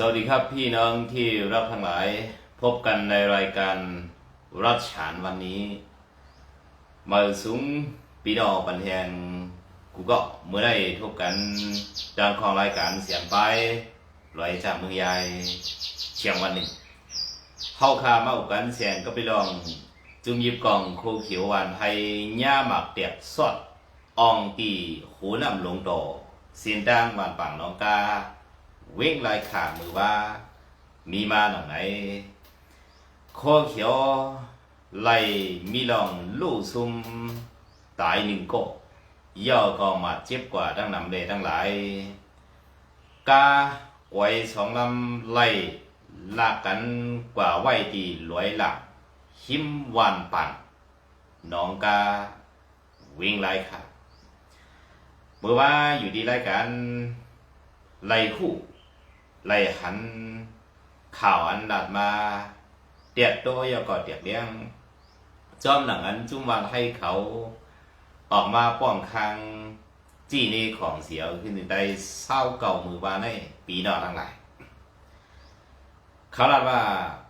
สวัสดีครับพี่น้องที่รักทั้งหลายพบกันในรายการรัชฉานวันนี้มาสูงปีดอกบันเทิงกูก็เมื่อได้พบกันดังของรายการเสียงไปลอยจากเมืองใหญ่เชียงวันหนึ่งเข้าคามาอุกันเสียงก็ไปลอง จุ่มยิบกล่องโคเขียวหวานไทยย่าหมักเตียบสดอองตีหูน้ำหลงโตเสียนดังหวานปังน้องกา เว้งลายขามือว่า มีมาหนังไหนโคเขียวไล่มีลองลู่ซุมตายหนึ่งก็ย่อก็มาเจ็บกว่าดังนำเลทั้งหลายกาไว้สองลำไล่ลากกันกว่าไว้ดีรวยหลักหิมวานปั่นน้องกาวิ่งไล่ขาเมื่อว่าอยู่ดีรายการไล่คู่ ไล่หันข่าวอันดัดมาเตียดโตยก็เตียดเลี้ยงจอมหนังอันจุ่มวานให้เขาออกมาป้องคังจี้นี่ของเสียวขึ้นได้เศร้าเก่ามือวานในปีนอทั้งหลายเขาล่าว่า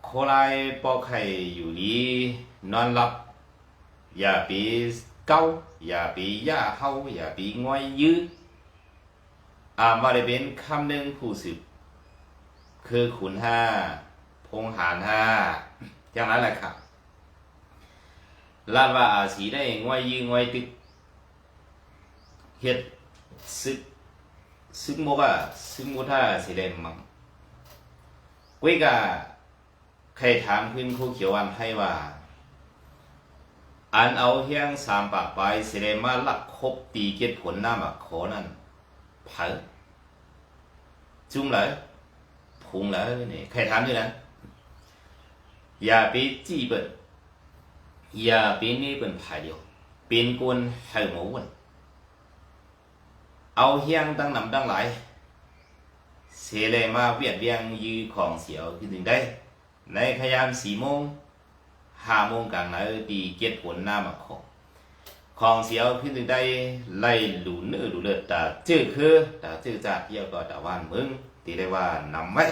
โคไลปอกไข่อยู่ดีนอนหลับ อย่าปีเก้าอย่าปีย่าเฮาอย่าปีง่อยยื้ออ่านว่าได้เป็นคำหนึ่งผู้สืบ คือขุนห้าพงหารห้าอย่างนั้นแหละครับลาดว่าอาสีได้ง่วยยืงง่วยตึกเฮ็ดซึกซึกโมกะซึกโมท่าสิได้มังกุ้ยกะใครถามขึ้นครูเขียวอันให้ว่า อันเอาเฮียงสามปากไปสิได้มาลักคบตีเก็ดผลหน้ามักขอนั่นเผอจุ่มเลย พุงแล้วนี่ใครถามอยู่นั้นอย่าไปจี้เปิดอย่าไปนี่เป็นภายเดียวป็นกวนเหาหมูวันเอาเฮียงตั้งนำตั้งหลายเสเลมาเวียดเวียงยือของเสียวขึ้นถึงได้ ในขยามสี่โมงห้าโมงกลางนาตีเจ็ดผลหน้ามาของของเสียวขึ้นถึงได้ไล่หลุนเนื้อหลุเลือดแต่จื้อคือแต่จื้อจากเยี่ยวก็แต่ว่านมึง ตีได้ว่านำไว้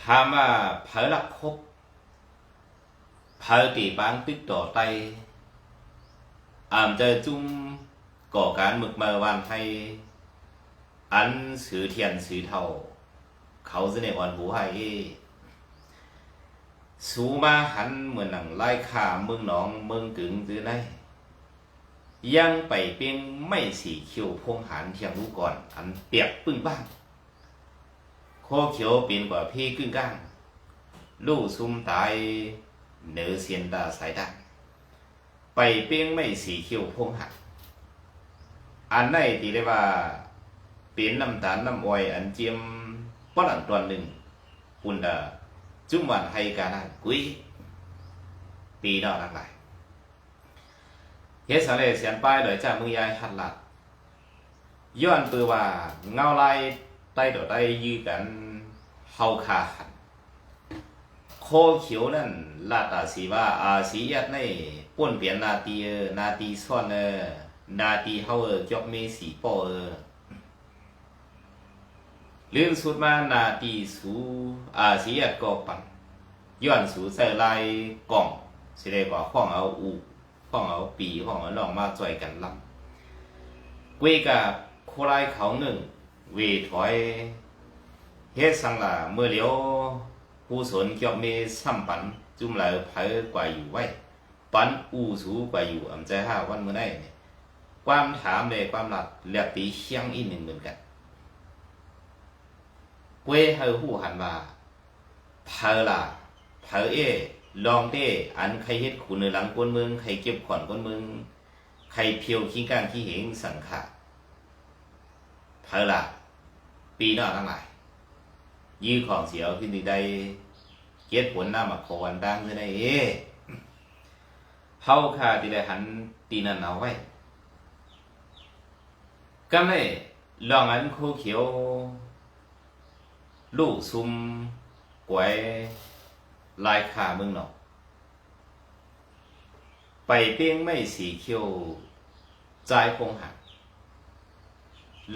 ถามว่าเผลลักคบเผลตีบางตึกต่อไตอามเจอจุ้มก่อการมึกเมื่อวานให้อันสือเทียนสือเท่า เขาจะในวันหูให้สูมาหันเหมือนหนังไล่ขาเมืองหนองเมืองกึ่งจือใน ยังไปเปียงไม่สีเขียวพงหานเทียงรู้ก่อน อันเปียกปึ้งบ้างโคเขียวเปลี่ยนกว่าพี่กึ่งก้างลู่ซุ่มตายเหนือเสียนตาสายดังไปเปียงไม่สีเขียวพงหันอันไหนตีได้ว่าเปลี่ยนน้ำตาลน้ำอ้อยอันเจียมป้อนอันตัวหนึ่งปุ่นดาจุ่มวันให้การนั้นกุ้ยปีนอกทั้งหลาย เฮ็ดสำเร็จเสียนป้ายโดยจากมือยายหัดหลัดย้อนปือว่าเงาลายใต้ต่อใต้ยื้อกันเฮาคาหันโคเขียวนั่นลาดอาสีว่าอาสียัดในป่วนเปลี่ยนนาตีเออนาตีซ่อนเออนาตีเฮาเออยกเมสีป้อเออลื่นสุดมานาตีสูอาสียัดก็ปันย้อนสูใส่ลายกล่องสิได้กว่าข้องเอาอู ห้องเอาปีห้องเอาลองมาจ่อยกันลำเวกับโคไลเขาหนึ่งเวถอยเฮ็ดสังละเมื่อเลียวผู้สนเกี่ยวเมซ้ำปัน จุ่มเลยเผอกว่าอยู่ไว้ ปันอู้สูกว่าอยู่อำใจห้าวันเมื่อได้เนี่ยความถามเลยความหลัดเรียกตีเชียงอีกหนึ่งเหมือนกันเว้เฮาหู้หันว่าเผอละเผอเอ ลองเด้อันใครเฮ็ดขุนในหลังก้นมืองใครเก็บขอนก้นมืองใครเพียวขี้ก้างขี้เหงสังขะเพอละปีน้าทั้งหลายยื้อของเสียวขึ้นได้เก็บผลหน้ามาขวันดังขึ้นได้เอเฮาคาที่ได้หันตีนันเอาไว้ก็เลยลองอันคู่เขียว ลูกซุมกวย ลายขาเมืองนอก ไปเปี้ยงไม่สีเขียวใจพงหัก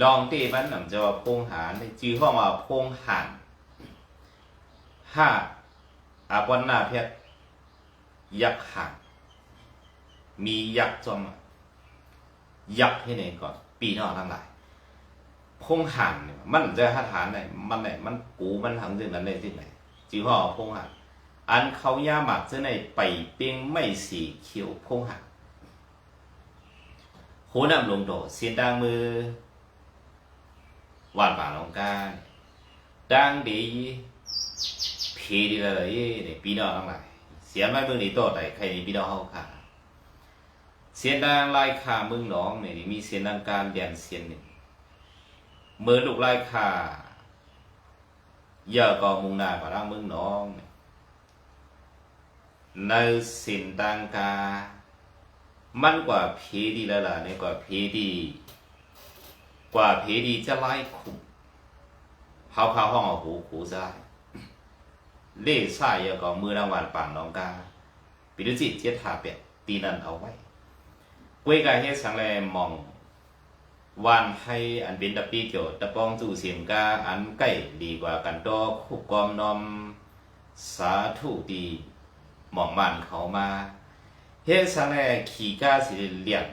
ลองตีมันหนำจะว่าพงหานจื้อข้อมาพงหันห้าอาปอนหน้าเพชรยักษ์หันมียักษ์จอมยักษ์ให้เองก่อน ปีนอกทั้งหลายพงหันมันจะหาฐานไหนมันไหนมันกูมันทำจึงนั้นได้ที่ไหนจื้อข้อพงหัน อันเขาย่าหมักจะในไปเปียงไม่สีเขียวพงหันโหนำลงโดเสียงดังมือวานป่าลงการดังดีผีดีเลยนี่ปีนองทั้งหลายเสียงไม่เมืองนี้โตแต่ใครนี่ปีนอเฮาค่ะเสียงดังลายขาเมืองหนองนี่มีเสียงดังการเดียนเสียงหนึ่งเมื่อลูกลายขาเยอะก็มุงน้ากับร่างเมืองหนองนี่ในสิ นดังกามันกว่าผีดีแล้วล่ะในกว่าผีดี กว่าผีดีจะไล่ขุมเฮาเขาห้องเอาหูหูซ้ายเล่ซ่ายก็มือรางวัลป่านน้องกาปิรุจิตเจตถาเป็ดตีนันเอาไว้กวยกายเฮ็ดสังแลมองวานให้อันเป็นตะปีเกี่ยวตะปองจู่เสียงกาอันใกล้ดีกว่ากันดอคุกกอมนอมสาธุดี หมองมันเขามาเฮ็ดสังแลขี่กาสิเลียน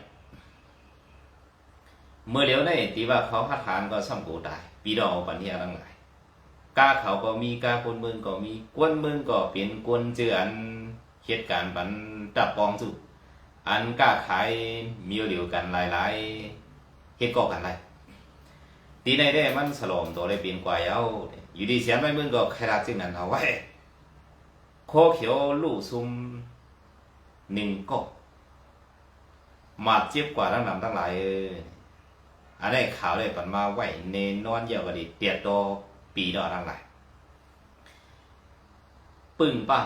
เมื่อเดี๋ยวในตีว่าเขาพัดฐานก็ซ้ำกูตายปีดอปัญญาทั้งหลายกาเขาก็มีกาคนเมืองก็มีกวนเมืองก็เป็นกวนเจืออันเหตุการณ์ปันตับปองสุอันกาขายมีเหลียวกันหลายๆเหตุก่อกันไรตีในได้มันสลอมตัวได้เป็นกว่าเอาอยู่ดีเสียไม่เมืองก็ใครรักจึงนั้นเอาไว้ โคเขียวลู่ซุมหนึ่งก็มาเจ็บกว่าทั้งนำทั้งหลายอันนี้ข่าวเลยปันมาไหวเนนอนเยอะกว่าดิเตียดโตปีดอทั้งหลายปึ้งปัง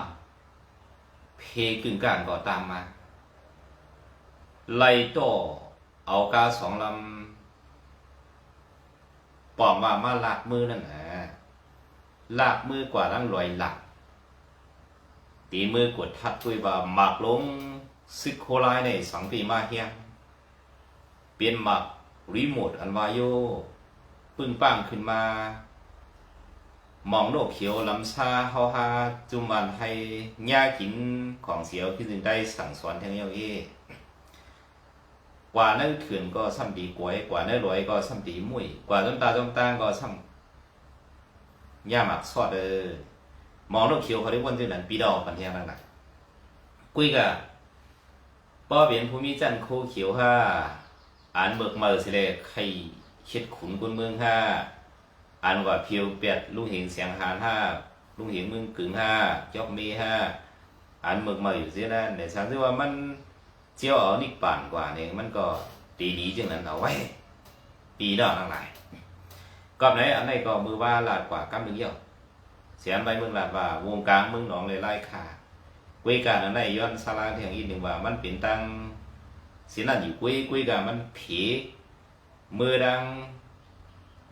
เพกึ่งกลางก็ตามมา ไล่โตเอากาสองลำปอมว่ามาลากมือนั่นแหละลากมือกว่าทั้งลอยหลัก ตีมือกดทัดด้วยว่าหมักลงซึกโคไลในสังปีมาเฮียงเปลี่ยนหมักรีโมทอันวายโยปึ้งป้งขึ้นมา มองโลกเขียวลำซาเฮาฮาจุมันให้ย่ากินของเสียวที่จึงได้สั่งสอนทั้งเยาเอกว่านั้นเขื่อนก็ซ้ำดีกวย กว่านั้นรวยก็ซ้ำดีมุ้ยกว่าต้นตาต้นตางก็ซ้ำย่าหมักซอดเออ มองโลกเขียวเขาได้วนจึงนั้นปีดอกปันเทียงนั่นแหละกุยกะป้อเปลี่ยนภูมิจันทร์โคเขียวฮ่าอ่านเบิกมาสิเลยใครเช็ดขุนกุนเมืองห้าอ่านว่าเพียวเปียดลุงเห็นเสียงหานห้าลุงเห็นมึงกึ่งห้ายอกมีห้าอ่านเบิกมาอยู่เสียนั่นแต่ฉันคิดว่ามันเจียวเอานิกป่านกว่าเนี่ยมันก็ดีดีจังนั้นเอาไว้ปีดอกทั้งหลายก็ไหนอันไหนก็มือว่าลาดกว่ากำหนึ่งเยี่ยว เสียนไปเมืองลาดว่าวงกลางเมืองหนองเลยไล่ขาเวการอันไหนย้อนสลาเทียงอีกหนึ่งว่ามันเป็นตังสินั่นอยู่กุยกุยกับมันผีมือดัง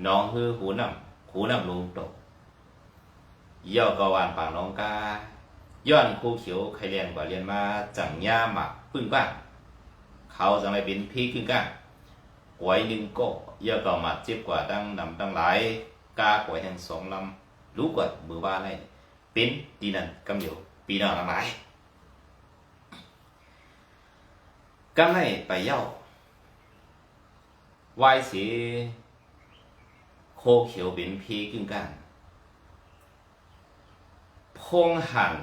น้องคือหูน้ำหูน้ำลงตกย่อกวานปากน้องกาย้อนคู่เขียวใครเรียนกว่าเรียนมาจังย่าหมักพึ่งก้างเขาจะไม่เป็นพี่ขึ้นก้างหวยหนึ่งก็ย่อก็มาเจ็บกว่าดังนำดังหลายกาหวยแห่งสองลำ รู้กว่ามือว่าอะไรเป็นตีนันกำเดียวปีน้าทั้งหลายก็ไม่ไปเย่าวายสีโคเขียวเป็นพีกึ่งกันพงหัน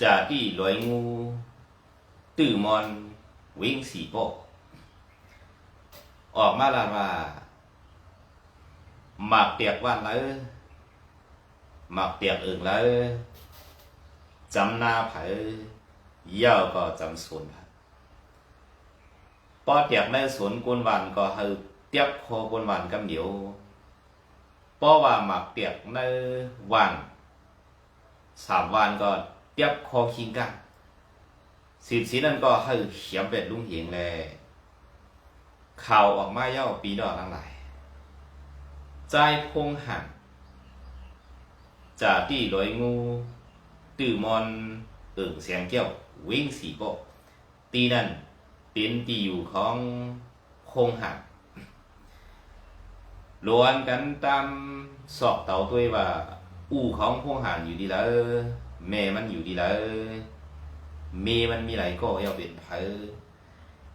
จะดีลอยงูตื่มอนวิ่งสีโปกออกมาลาว่าหมักเตียกวันเลย หมักเตียกอื่นเลยจำหน้าไผเย่าก็จำสวนไผปอเตียกในสวนกวนวันก็ให้เตียบโคกวนวันกำเดียวปอว่าหมักเตียกในวันสามวันก็เตียบโคคิงกันสิบสีนั้นก็ให้เขียมเป็ดลุงเหียงแลข่าวออกมาเย่าปีดอกทั้งหลายใจพงหัน จ่าตี้ลอยงู ตื่มอนเอิ่งเสียงเกี้ยววิ่งสีโปะตีนั่นเป็นที่อยู่ของโคงหักล้วนกันตามสอบเต่าตัวว่า อู่ของพวกหานอยู่ดีแล้วแม่มันอยู่ดีแล้วเมมันมีไรก็要เป็นเพอ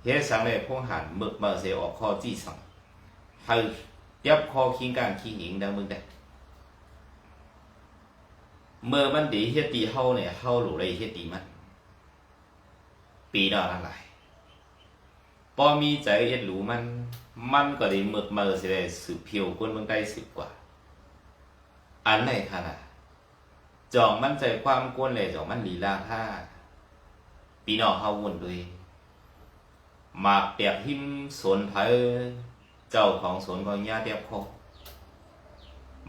เฮ็ดสังเลยพวกหานมึกมาเสียออกข้อจี้สังเฮายับคอคิงการคิงหิงดังมึงได้ เมื่อมันดีเฮ็ดดีเฮาเนี่ยเฮาหลูไรเฮ็ดดีมันปีดอกหลายพอมีใจเฮ็ดหลูมัน มันก็ได้มึกมาเสียได้สืบเพียวคนเมืองใกล้สิบกว่า อันไหนค่ะนะจองมันใจความกวนเลยจองมันลีลาท่าปีนอกเฮาวนด้วยหมากเปียกหิมสวนเพอเจ้าของสวนของญาเดียบคอ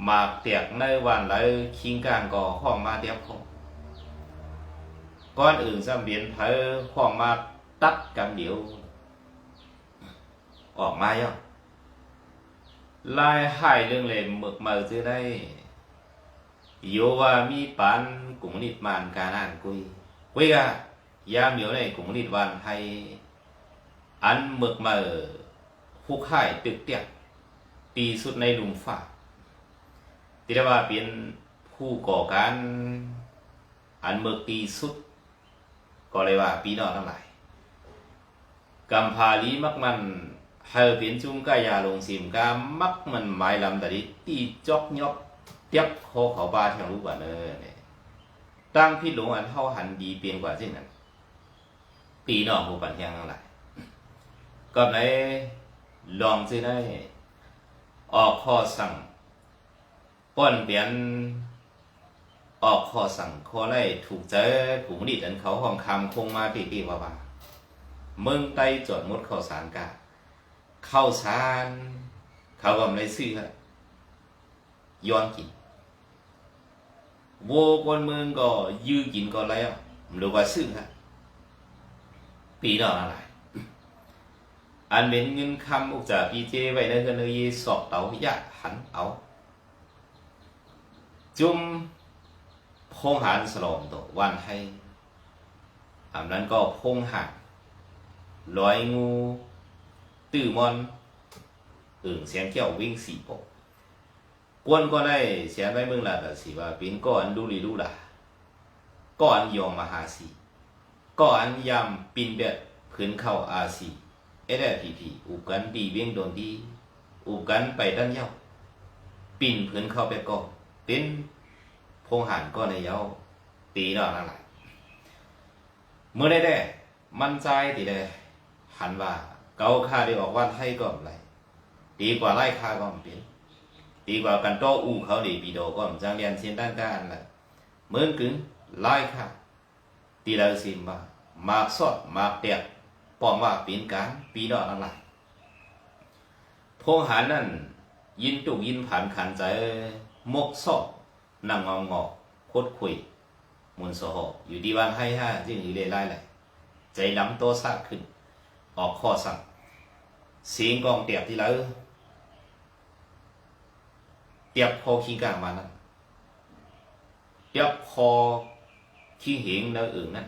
มากเปียกในวันไหลคิงการก่อห้องมาเดียบคอก้อนอื่นซ้ำเบียนเพอห้องมาตัดกันเดียว ออกมาย่อลายหายเรื่องเลยหมึกมาซื้อได้โยว่ามีปันกุ้งนิดมานการอ่านกุยกุยกะยามเดียวในกุ้งนิดวันให้อันหมึกมาผู้ข่ายตึกเตียกตีสุดในหลุมฝ่า ที่เรียกว่าเป็นผู้ก่อการอันหมึกตีสุด ก็เลยว่าปีนอกทั้งหลายกำพาลีมักมันเฮาเป็นจุงกายาลงสิมกามักมันหมายลำแต่ดิตีจอกยอกเตียบคอเขาบาทียงรู้ว่าเนอเนี่ยตั้งพี่หลงอันเท่าหันดีเปลี่ยนกว่าเช่นนั้นปีนอกผู้ปันเทียงทั้งหลายก็ไหนลองซื้อได้ออกข้อสั่ง ป้อนเปลี่ยนออกข้อสั่งข้อไล่ถูกใจผูกดิดอันเขาห้องคำคงมาปีปีว่าว่าเมืองไต้จอดมดเข้าสารกาเข้าสารเขาก็ไม่ซื้อครับย้อนกินโวคนเมืองก็ยื้อกินก็แล้วหรือว่าซื้อฮะปีดอกอะไรอันเป็นเงินคำอุกจากปีเจไว้ในเงินเลยสอบเตายะหันเอา จุ่มพงหันสลอมตัววันให้อันนั้นก็พงหักลอยงู ตื้มอนอึ่งเสียงเขี้ยววิ่งสี่ปกกวนก็ได้เสียงได้มึงละแต่สีว่าปินก่อนดูรีดูละก่อนยองมหาสีก่อนยำปินเบียดพื้นเข้าอาสีเอเดพีพีอุกันดีเวียงโดนดีอุกันไปด้านเย้าปินพื้นเข้าไปก่อน cắn đi biên đồn đi ủ cắn bảy đan nhau pin khuyến khẩu bẹt có đến phong hàn con này nhau tí đó là lại มื่อได้ได้มั่นใจตีได้หันว่าเกาค่าได้ออกวันให้ก่อนไรดีกว่าไล่ค่าก่อนเป็นดีกว่ากันโตอูเขาดีปีโดก็จังเรียนเสียนด้านการละเหมือนกึ่งไล่ค่ะตีเราสิมว่ามากสดมากเตียกปองว่าปีนการปีดอกอะไรพงหานั่นยินตุกยินผ่านขันใจ มกซอกนั่งงองงอโคดคุยมุนโซโหอยู่ดีวันให้ห้าจึงอยู่เลยไล่เลยใจดำโตซากขึ้น ออกข้อสั่งเสียงกองเตียบที่แล้วเตียบพอขี้กลางมานั้นเตียบพอขี้เหงแล้วอื่นนั้น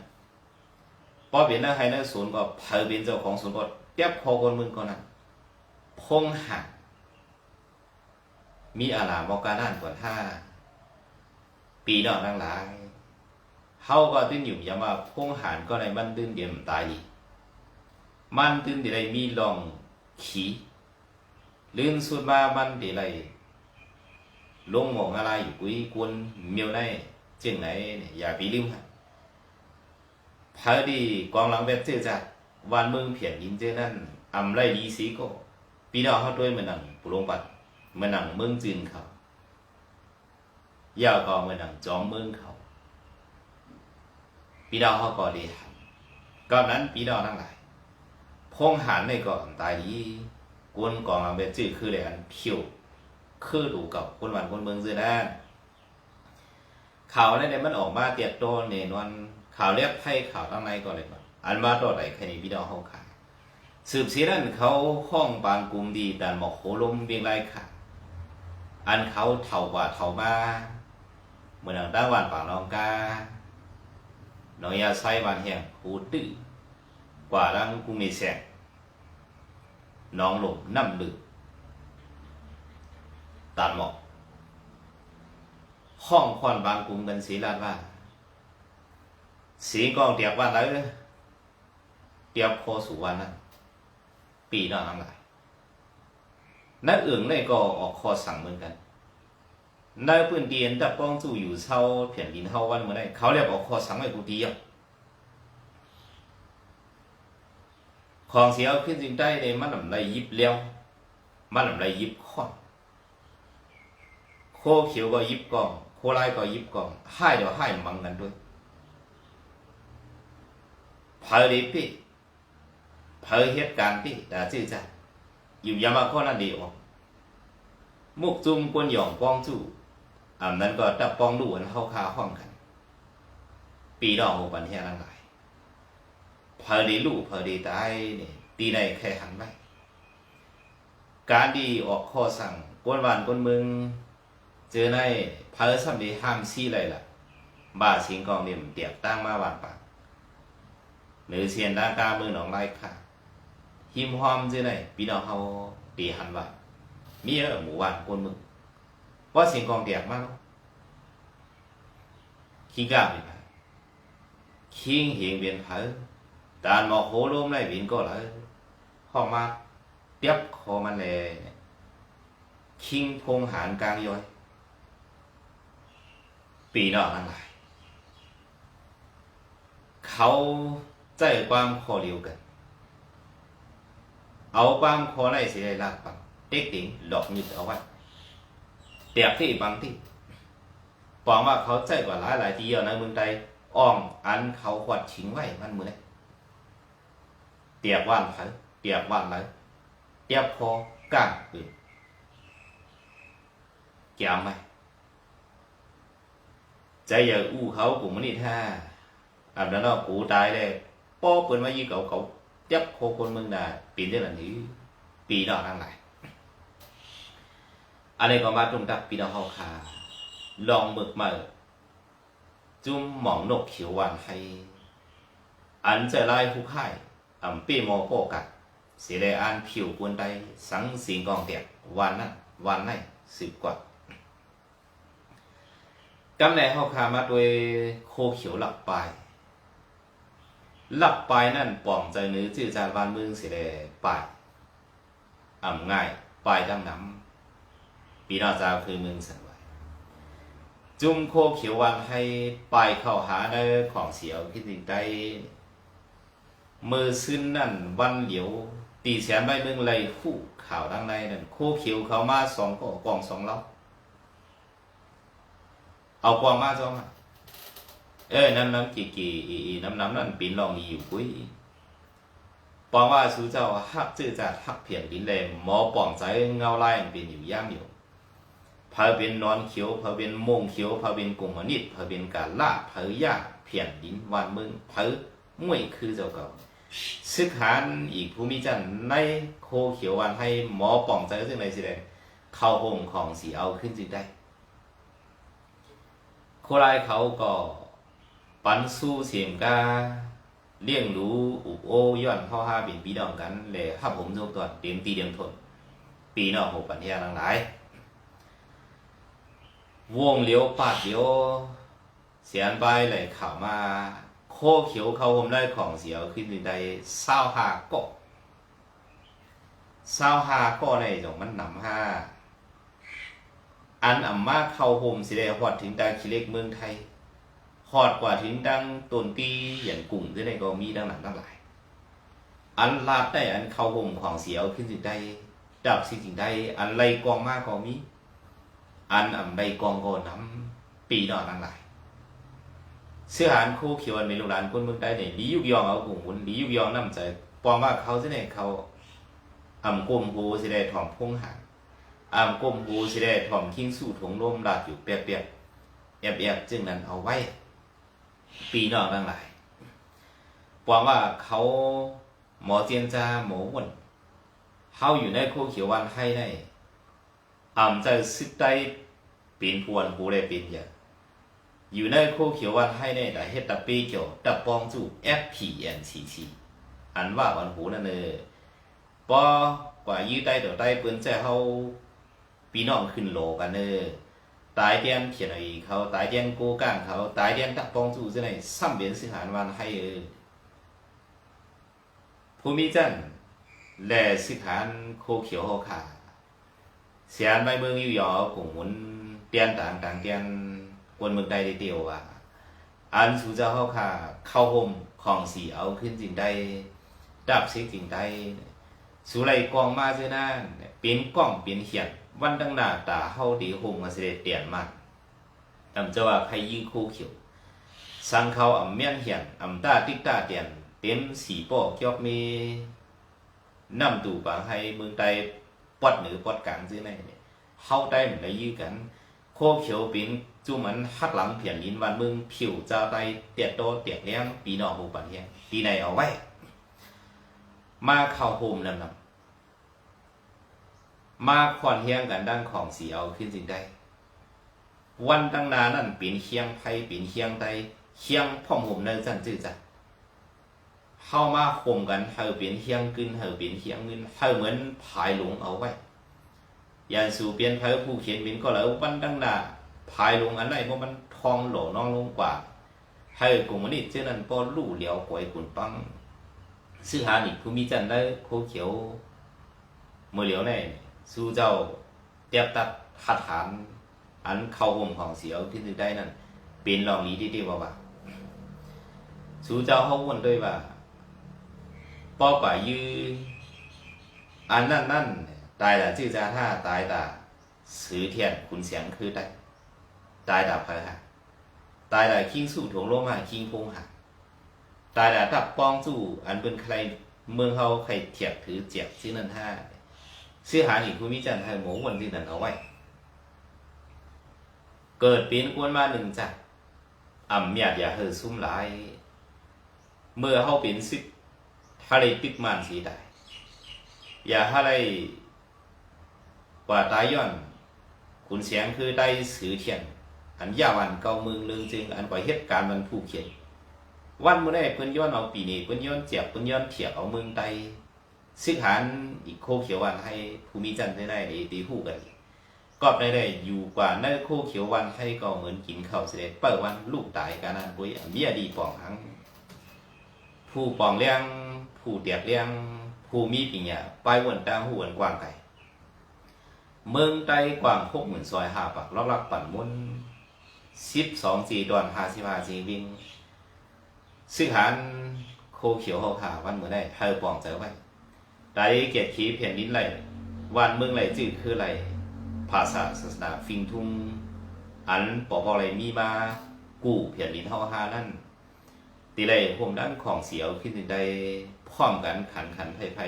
พอเปลี่ยนแล้วให้แล้วศูนย์ก็เผยเป็นเจ้าของศูนย์ก็เตียบพอคนมึงก็นั้นพงหัก มีอาลามบอกการด้านกว่าท่าปีดอกนั่งหลายเฮาก็ตื้นอยู่ย้ำว่าพงหานก็ในมันตื้นเดียมตายมันตื้นเดียไรมีลองขี่ลื่นสุดมามันเดียไรลงหมองอะไรอยู่กุ้ยกวนเมียวในเจียงไหนอย่าปีลืมฮะพอดีกองหลังแบบเจอจัดวันเมืองเพียนยินเจนั่นอำไรดีสีก็ปีดอกเขาด้วยเหมือนหนังปุโรงปัด เมือนหนังเมืองจีนเขายาวก็เมือนหนังจอมเมืองเขาปีดาวเขาก็ดีทำก่อนนั้นปีดาวทั้งหลพงหันในก่อนตายดีกวนกองหลังแบจื้อคืออะไรอันเพียวคือดูกับคนหวานคนเมืองซื่อนั่นข่าวในเนี่ยมันออกมาเตียดโตเนนวันข่าวเรียกไพ่ข่าวตั้งในก่อนเลยก่อนอันมาตัวไหนแค่นี้พี่น้องเขาขายสืบเสียนั่นเขาห้องบางกลุ่มดีแต่หมอกโหลมเบียงไรค่ะ อันเขาเท่ากว่าเท่ามาเหมือนดังวันป่าลองกาน้อยยาไส้วันแห่งหูตื้อกว่าดังกูมีแสงน้องหลงน้ำลึกตัดหมอกห้องควันบางกรุงกันสีลาดว่าสีกองเตียบวันไหนเตียบโคสุวรรณปีนอกน้ำลาย นักอื่นในก็ออกคอสั่งเหมือนกันในพื้นที่แต่ป้องจู่อยู่เช่าเพียนดินเท่าวันเมื่อไรเขาเรียกออกคอสั่งไว้กูดีอะของเสียเอาขึ้นจริงได้ในมันลำไรยิบเลี้ยวมันลำไรยิบข้อนโคเขียวก็ยิบกองโคลายก็ยิบกองให้เดี๋ยวให้มังกันด้วยเผยดีเผยเหตุการณ์พี่แต่ชื่อใจ อยู่ยามาข้อนั่นเดียวมุกจุมกวนหยองป้องจู่อันนั้นก็ตับป้องดูอันเข้าคาห้องกัน ปีดอกหกวันเฮียนั่งหลายเผยดีลูกเผยดีตายเนี่ยตีในแค่หันไปการดีออกข้อสั่งกวนวันกวนมึง เจอในเผยสัมดีห้ามซี่เลยล่ะบาสิงกองเดียมเตียบตั้งมาวันปากหรือเสียนดากาเมืองหนองไร่ค่ะ หิมหอมเจอในปีดอกเฮาตีหันว่ามีเออหมู่บ้านกวนมึงว่าเสียงกองเตียบมากขี้กล้าไปไหมคิงเหียงเบียนเผยตานมอโหลมไรบินก็เลยห้องมาเตียบคอมันเลยคิงพงหารกลางย้อยปีนอกนั่นหลาย เขาใจความคอเดียวกัน เอาความคอในสิได้ลากปังเต็กติงหลอกหยุดเอาไว้เตียบที่บางที่ปองว่าเขาใจกว่าหลายหลายทีเดียวในเมืองใดอ้อมอันเขาขวัดชิงไว้มันมือไหนเตียบว่านไผเตียบว่านไหลเตียบคอก้างปืนแกมไหมใจ giờ u khẩu cũng mới đi tha à đó nó cụ tại đây bó bên mấy cậu cậu chấp khô con mừng là biến thế là thứ ปี ดอกทั้งหลายอะไรก็มาตรงกับปีดอกเฮาคาลองเบิกมาจุ่มหมองนกเขียวหวานให้อันจะไล่ผู้ค่ายอ่ำปีโมโปกัดเสียเลยอันผิวกวนใดสังสิงกองเตียกวันนั้นวันไหนสิบกว่ากำแหน่เฮาคามาโดยโคเขียวหลับปลาย ลับไปนั่นป่องใจเนื้อจื้อจานวานมึงสิแลปอ่ำง่ายไปลายดำน้ำปีนอจาคือมึงสันไว้จุ่มโคเขียววันให้ไปเข้าหาเนื้อของเสียวคิดถึงได้มือซึ้นนั่นวันเหลียว ตีแสนใบมึงเลคู่ข่าวดังในนั่นโคเขียวเขามาสองก็กองสองล็อกเอาความมาจ้อมา เอ้ยน้ำน้ำกี่กี่อีน้ำน้ำนั่นปีนลองอีอยู่กุ้ยปองว่าสูเจ้าฮักจื้อจัดฮักเพียงดินเลยหมอป่องใจเงาไล่เป็นอยู่ย่ำอยู่พอเป็นนอนเขียวพอเป็นโมงเขียวพอเป็นกุมนิดพอเป็นการล่าเพอย่าเพียงดินวันมึงเพอมวยคือเจ้าเก่าซึกหานอีกภูมิจันในโคเขียววันให้หมอป่องใจซึ่งในสิได้เข้าห้องของสีเอาขึ้นจึงได้ โครายเขาก็ ปันสู้เสียงกาเลี้ยงรู้อุโอย้อนพ่อห้าเป็นปีดองกันเลยถ้าผมยกตัวเตรียมตีเตรียมทน ปีนอกหกปัญญาหลังหลายวงเลี้ยวปาดเลี้ยวเสียนใบไหลข่าวมาโคเขียวเขาผมได้ของเสียวขึ้นในเศร้าหาก็เศร้าหาก็ในจงมันนำห้าอันอ่ำมาเข้าโฮมสิได้ฮอดถึงดังคิเล็กเมืองไทย ฮอดกว่าถึงดังต้นปีอย่างกลุ่มที่ในก็มีดังนั้นทั้งหลาย อันลาดได้อันเข้าโฮมของเสียวขึ้นสิได้ดับสิสิ่งใดอันไล่กองมากก็มี อันอ่ำใดกองก็น้ำปีนอกทั้งหลาย เสื้อหานคู่เขียวอันเป็นลูกหลานคนเมืองใต้เนี่ยลียุกยองเอากลุ่มหุ่นลียุกยองน้ำใจปองว่าเขาสิเนี่ยเขาอ่ำกลมโหสิได้ถ่อมพงหางอามก้มหูสิได้ถ่อมคิงสู่ถงลมลาดอยู่เปียกเปียกแอบแอบจึงนั้นเอาไว้ ปีนอกทั้งหลายปวงว่าเขาหมอเจียนจาหมอวนเฮาอยู่ในโคเขียววันให้ได้อ่ำใจซึกได้ปีนพวนหูได้ปีนเยอะอยู่ในโคเขียววันให้ได้แต่เฮ็ดตะปีเกี่ยวตะปองจู่ FPNCC อันว่าวันหูนั่นเออปอกว่ายื้อได้เดี๋ยวได้เปิ้นใจเฮาพี่น้องขึ้นโลกันเนอ ตายเดียนเขียนไอ้เขาตายเดียนโกก้างเขาตายเดียนตักปองจู่จะไหนซ้ำเบียนสิหารวันให้เออภูมิจันทร์แลสิหารโคเขียวโฮคาเสียนใบเมืองอยู่หยอกงหมุนเตียนต่างต่างเตียนกวนเมืองใดได้เดียวว่าอันสูเจ้าเฮาเข้าห่มของสีเอาขึ้นจริงได้ดับสิจริงได้สูไรกองมาเจ้านั่นเป็นกล้องเป็นเขียน วันดังหน้าตาเฮาดีห่มมาเสด็จเตียนมากอำเจ้าว่าใครยื้อคู่เขียวสังเขาอำเมียนเหียนอำตาติ๊กตาเตียนเต็มสีปอกยอกมีน้ำตู่ปางให้เมืองใดปอดเหนือปอดกลางซื้อในเนี่ยเฮาได้เหมือนได้ยื้อกันโคเขียวเป็นจูมันหักหลังเพียนลินวันเมืองผิวเจ้าไตเตียดโตเตียดเลี้ยงปีนอกหูปันเฮียปีในเอาไว้ มาเข้าโฮมนำนำ มาขอนเฮียงกันด้านของสีเอาขึ้นจริงได้ วันตั้งนานั่นปีนเคียงไพปีนเคียงใดเคียงพ่อมห่มเนินจันจื้อจัดเข้ามาข่มกันเฮาเปลี่ยนเคียงกึนเฮาเปลี่ยนเคียงเงินเฮาเหมือนพายหลงเอาไว้ยันสู่เปลี่ยนเผยผู้เขียนบินก็แล้ววันดังดาภายลงอันไหนเพราะมันทองหล่อน้องลงกว่าให้กลุ่มนี่เจ้านั้นป้อลู่เหลียวป่วยกุนปังซื้อหาหนี่ผู้มีจันได้โคเขียวเมื่อเหลียวแน่ สู้เจ้าเตียบตัดหัดฐานอันเข้าห่มของเสียวที่นึได้นั่นเป็นลองนี้ที่ที่ว่าว่าสู้เจ้าเขาวนด้วยว่าป้อกว่ายืออันนั่นนั่นตายละจื้อจาท่าตายแตาสือเทียนคุณเสียงคือได้ตายดาบเพอฮะตายละคิงสู้ถงโลมาคิงพงหะตายละตับปองสู้อันเป็นใครเมืองเฮาใครเทียบถือเจียบชื่อนั่นท่า ซื้อหาหิภูมิจันทร์ไทยหมูวันที่นั่นเอาไว้ เกิดปีนกวนมาหนึ่งจักอ่ำเมียดอย่าเฮอซุ่มหลาย เมื่อเฮาเป็นสิบทะเลปิกมันสีได้อย่าให้ไรว่าตายย้อนขุนเสียงคือได้สือเทียน อันยาวันเกาเมืองเลืองจึง อันก่อเหตุการณ์มันผู้เขียนวันเมื่อได้เพิ่นย้อนเอาปีนี้เพิ่นย้อนเจียบเพิ่นย้อนเถียกเอาเมืองใด ซึ่งหารอีกโคเขียววันให้ภูมิจันทร์ได้ได้ตีผู้กันก็ได้ได้อยู่กว่าในโคเขียววันให้ก็เหมือนกินข้าวเสด็จเปิดวันลูกตายกันนั้นปุ้ยเมียดีปองหังผู้ปองเลี้ยงผู้เตียกเลี้ยงผู้มีปิญญาไปวนตางหูวนกว้างไกลเมืองใต้กว้างหกหมื่นซอยหาปักรอบรักปั่นมุนสิบสองจีดอนห้าสิบห้าจีวิ่งซึ่งหารโคเขียวหกขาวันเมื่อได้เธอปองเจอไว้ ได้เกียรติขีเพียนลิ้นไหลวันเมืองไหลจืดคือไหลภาษาศาสนาฟิงทุงอันปอปอะไหลมีมากู้เพียนลิ้นเฮาหานั่นตีไรห่มด้านของเสียวขึ้นได้พร้อมกันขันขันไพ่ไพ่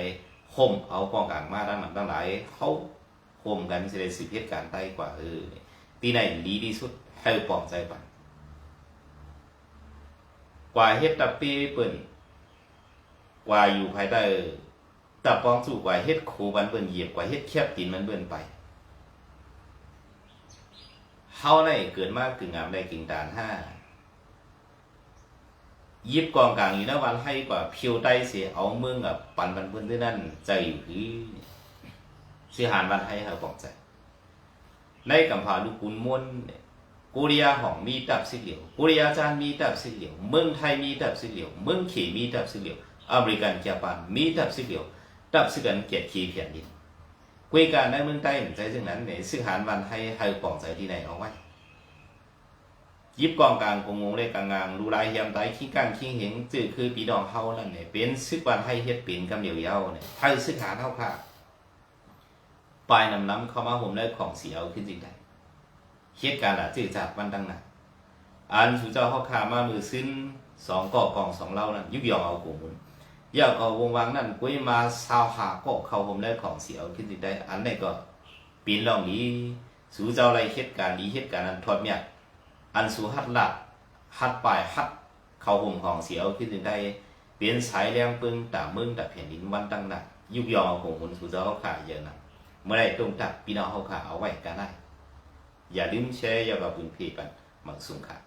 ห่มเอากองกลางมาด้านหลังด้านหลายเขาโฮมกันจะได้สิบเหตุการใต้กว่าเออตีไหนดีที่สุดให้ปลอบใจปันกว่าเฮ็ดตับปีเปิ่นกว่าอยู่ภายใต้ ตับปองสู่กว่าเฮ็ดโคบันเปิ่นเหยียบกว่าเฮ็ดแคบตีนมันเบิ่นไปเฮาได้เกิดมากกึ่งงามได้กึ่งตานห้ายิบกองกลางอยู่นะวันให้กว่าเพียวใต้เสียเอาเมืองกับปันปันเพิ่นด้วยนั่นใจอยู่คือสิหารวันให้เขาบอกใจในกัมพาลูกคุณมวนกุริยาของมีตับสิเหลียวกุริยาจารย์มีตับสิเหลียวเมืองไทยมีตับสิเหลียวเมืองเขมีตับสิเหลียวอเมริกันญี่ปุ่นมีตับสิเหลียว ตับสิกันเกียรติขีเพียนดินคุยกันในเมืองใต้ใจจึงนั้นเนี่ยสิหารวันให้ให้ปองใจที่ไหนเอาไว้ยิบกองกลางกงงเลขกลางงางรูลายเฮียมไตขี้ก้านขี้เหงจื้อคือปีดองเฮานั่นเนี่ยเป็นซึกวันให้เฮ็ดเป็นกำเหนียวเย้าเนี่ยให้ซึกหาเท่าค่ะปลายนำน้ำเข้ามาห่มได้ของเสียวขึ้นจริงได้เหตุการณ์อะจืดจากวันดังนั้นอันสุเจ้าเขาขามามือซึ้นสองก่อกองสองเล่านั่นยุบยองเอากูมุน ยากเอาวงวางนั่นกุ้ยมาซาวหาก็เข้าห่มได้ของเสียวขึ้นจริงได้ อันนี้ก็ปีนลองนี้สูเจ้าไรเหตุการณ์นี้เหตุการณ์นั้นทอดเมียอันสูฮัดหละฮัดปลายฮัดเข้าห่มของเสียวขึ้นจริงได้เปลี่ยนสายแรงปึงตามึงตาแผ่นดินวันดังหนั้นยุบยองเอากูมุนสูเจ้าเขาขาเยอะนะเมื่อไรตรงตักพี่น้องเขาขาเอาไว้กันได้อย่าลืมแชร์อย่ากับบุญเพปันมังสุงค่ะ